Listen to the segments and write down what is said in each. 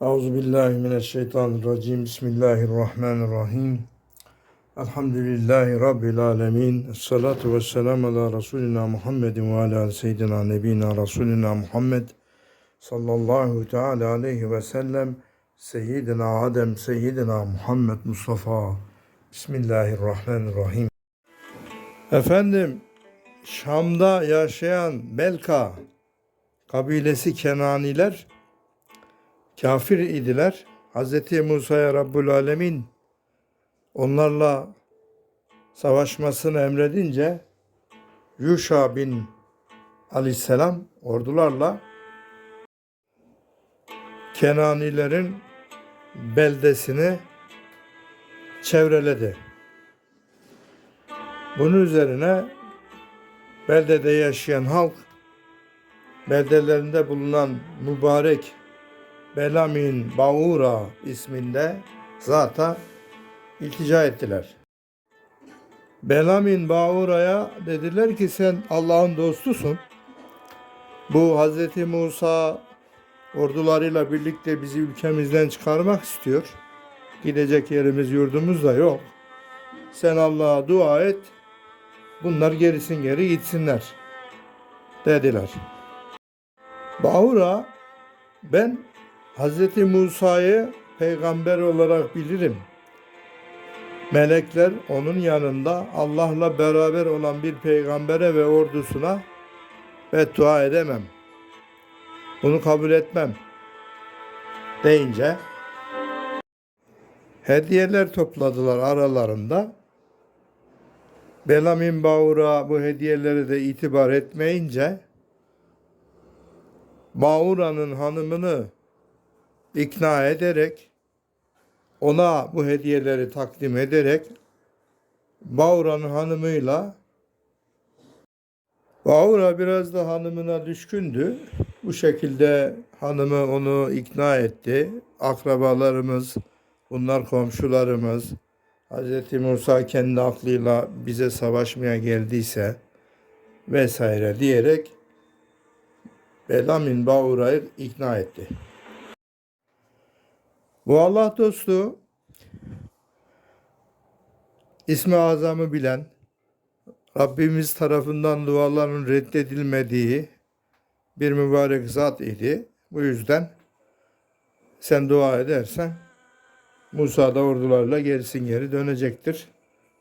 Euzu billahi mineşşeytanirracim. Bismillahirrahmanirrahim. Elhamdülillahi rabbil alamin. Essalatu vesselam ala Resulina Muhammedin ve ala seyyidina nebina Resulina Muhammed sallallahu teala aleyhi ve sellem Seyyidina Adem, Seyyidina Muhammed Mustafa. Bismillahirrahmanirrahim. Efendim, Şam'da yaşayan Belka kabilesi Kenaniler kafir idiler. Hz. Musa'ya Rabbül Alemin onlarla savaşmasını emredince Yuşa bin aleyhisselam ordularla Kenanilerin beldesini çevreledi. Bunun üzerine beldede yaşayan halk beldelerinde bulunan mübarek Belamin Baura isminde zata iltica ettiler. Belamin Baura'ya dediler ki sen Allah'ın dostusun. Bu Hz. Musa ordularıyla birlikte bizi ülkemizden çıkarmak istiyor. Gidecek yerimiz yurdumuz da yok. Sen Allah'a dua et. Bunlar gerisin geri gitsinler. Dediler. Baura ben Hz. Musa'yı peygamber olarak bilirim. Melekler onun yanında Allah'la beraber olan bir peygambere ve ordusuna beddua edemem. Bunu kabul etmem deyince hediyeler topladılar aralarında. Belamin Baura bu hediyeleri de itibar etmeyince Baura'nın hanımını ikna ederek ona bu hediyeleri takdim ederek Baura'nın hanımıyla Baura biraz da hanımına düşkündü. Bu şekilde hanımı onu ikna etti. Akrabalarımız, bunlar komşularımız. Hz. Musa kendi aklıyla bize savaşmaya geldiyse vesaire diyerek Belamin Baura'yı ikna etti. Bu Allah dostu ismi azamı bilen Rabbimiz tarafından duaların reddedilmediği bir mübarek zat idi. Bu yüzden sen dua edersen Musa da ordularla gerisin geri dönecektir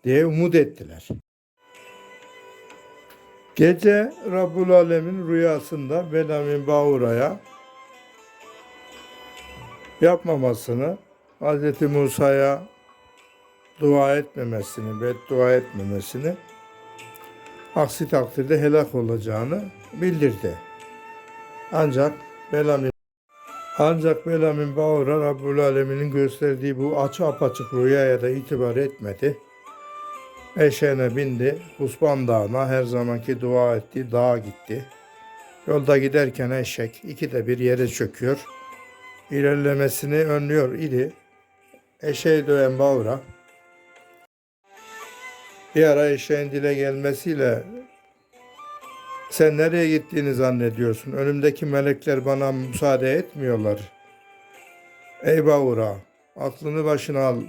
diye umut ettiler. Gece Rabbul Alemin rüyasında Belamin Baura'ya yapmamasını, Hz. Musa'ya dua etmemesini, beddua etmemesini, aksi takdirde helak olacağını bildirdi. Ancak Belamin ancak Belamin Bağır'a Rabbül Alemin'in gösterdiği bu açı apaçık rüyaya da itibar etmedi. Eşeğine bindi, Husban Dağı'na her zamanki dua etti, dağa gitti. Yolda giderken eşek ikide bir yere çöküyor ilerlemesini önlüyor idi. Eşeği döven Bağır'a bir ara eşeğin dile gelmesiyle sen nereye gittiğini zannediyorsun? Önümdeki melekler bana müsaade etmiyorlar. Ey Bağır'a aklını başına al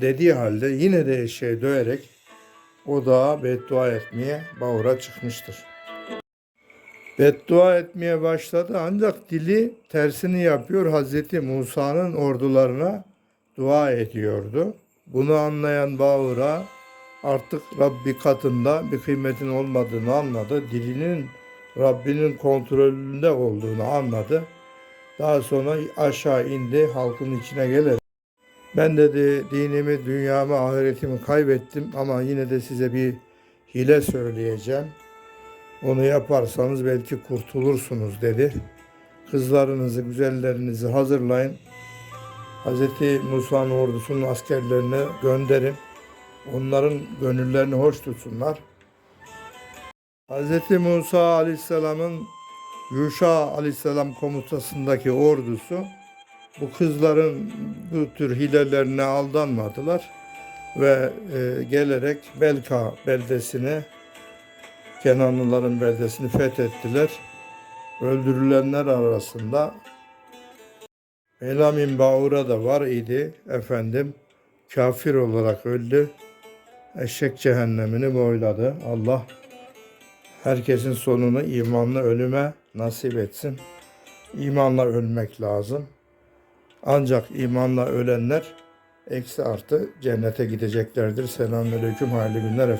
dediği halde yine de eşeği döverek o dağa beddua etmeye Bağır'a çıkmıştır beddua etmeye başladı ancak dili tersini yapıyor. Hazreti Musa'nın ordularına dua ediyordu. Bunu anlayan Bağır'a artık Rabbi katında bir kıymetin olmadığını anladı. Dilinin Rabbinin kontrolünde olduğunu anladı. Daha sonra aşağı indi halkın içine gelerek. Ben dedi dinimi, dünyamı, ahiretimi kaybettim ama yine de size bir hile söyleyeceğim. Onu yaparsanız belki kurtulursunuz dedi. Kızlarınızı, güzellerinizi hazırlayın. Hz. Musa'nın ordusunun askerlerini gönderin. Onların gönüllerini hoş tutsunlar. Hz. Musa Aleyhisselam'ın Yuşa Aleyhisselam komutasındaki ordusu bu kızların bu tür hilelerine aldanmadılar ve e, gelerek Belka beldesine Kenanlıların beldesini fethettiler. Öldürülenler arasında Elamin Bağur'a da var idi efendim. Kafir olarak öldü. Eşek cehennemini boyladı. Allah herkesin sonunu imanla ölüme nasip etsin. İmanla ölmek lazım. Ancak imanla ölenler eksi artı cennete gideceklerdir. Selamünaleyküm, hayırlı günler efendim.